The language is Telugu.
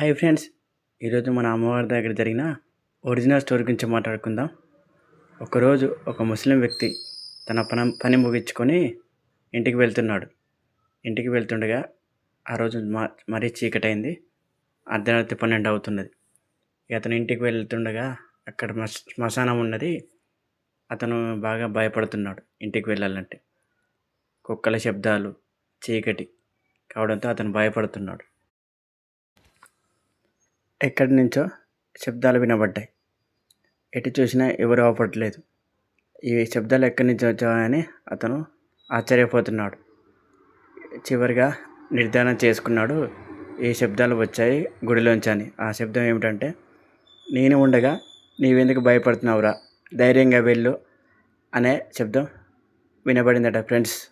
హాయ్ ఫ్రెండ్స్ ఈరోజు మన అమ్మవారి దగ్గర జరిగిన ఒరిజినల్ స్టోరీ గురించి మాట్లాడుకుందాం. ఒకరోజు ఒక ముస్లిం వ్యక్తి తన పని పని ముగించుకొని ఇంటికి వెళ్తున్నాడు. ఇంటికి వెళ్తుండగా ఆ రోజు మ మరీ చీకటైంది. అర్ధరాత్రి పన్నెండు అవుతున్నది. అతను ఇంటికి వెళ్తుండగా అక్కడ మస్ శ్మశానం ఉన్నది. అతను బాగా భయపడుతున్నాడు ఇంటికి వెళ్ళాలంటే. కుక్కల శబ్దాలు చీకటి కావడంతో అతను భయపడుతున్నాడు. ఎక్కడి నుంచో శబ్దాలు వినబడ్డాయి. ఎటు చూసినా ఎవరు అవపడలేదు. ఈ శబ్దాలు ఎక్కడి నుంచి వచ్చాయని అతను ఆశ్చర్యపోతున్నాడు. చివరిగా నిర్ధారణ చేసుకున్నాడు ఈ శబ్దాలు వచ్చాయి గుడిలోంచి అని ఆ శబ్దం ఏమిటంటే నేను ఉండగా నీవెందుకు భయపడుతున్నావురా? ధైర్యంగా వెళ్ళు అనే శబ్దం వినబడిందట ఫ్రెండ్స్.